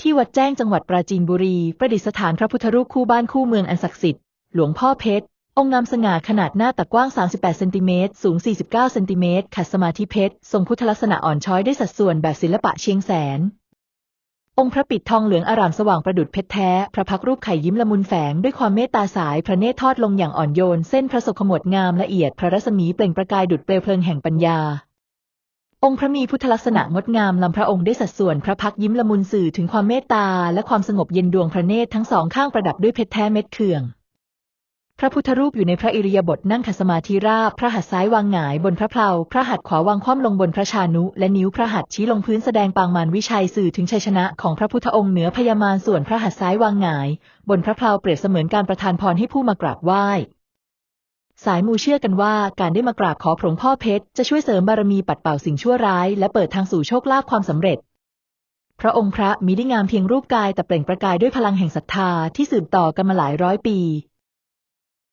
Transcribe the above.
ที่วัดแจ้งจังหวัดปราจีนบุรี ประดิษฐานพระพุทธรูปคู่บ้านคู่เมืองอันศักดิ์สิทธิ์ หลวงพ่อเพชร องค์งามสง่าขนาดหน้าตักกว้าง 38 เซนติเมตร สูง 49 เซนติเมตร ขัดสมาธิเพชร ทรงพุทธลักษณะอ่อนช้อยได้สัดส่วนแบบศิลปะเชียงแสน องค์พระปิดทองเหลืองอารามสว่างประดุจเพชรแท้ พระพักร์รูปไข่ยิ้มละมุนแฝงด้วยความเมตตาสาย พระเนตรทอดลงอย่างอ่อนโยน เส้นพระศกขมวดงามละเอียด พระรัศมีเปล่งประกายดุจเปลวเพลิงแห่งปัญญา องค์พระมีพุทธลักษณะงดงามลำพระองค์ได้สัดส่วนพระพักยิ้มละมุนสื่อถึงความเมตตา และความสงบเย็นดวงพระเนตรทั้งสองข้างประดับด้วยเพชรแท้เม็ดเขื่อง พระพุทธรูปอยู่ในพระอิริยาบถนั่งขัดสมาธิราบ พระหัตถ์ซ้ายวางหงายบนพระเพลาพระหัตถ์ขวาวางคว่ำลงบนพระชานุ และนิ้วพระหัตถ์ชี้ลงพื้นแสดงปางมารวิชัยสื่อถึงชัยชนะของพระพุทธองค์เหนือพญามารส่วนพระหัตถ์ซ้ายวางหงาย บนพระเพลาเปรียบเสมือนการประทานพรให้ผู้มากราบไหว้ สายมูเชื่อกันว่าการได้มากราบขอพระองค์พ่อเพชร จะช่วยเสริมบารมีปัดเป่าสิ่งชั่วร้าย และเปิดทางสู่โชคลาภความสำเร็จ พระองค์พระมีได้งามเพียงรูปกายแต่เปล่งประกายด้วยพลังแห่งศรัทธาที่สืบต่อกันมาหลายร้อยปี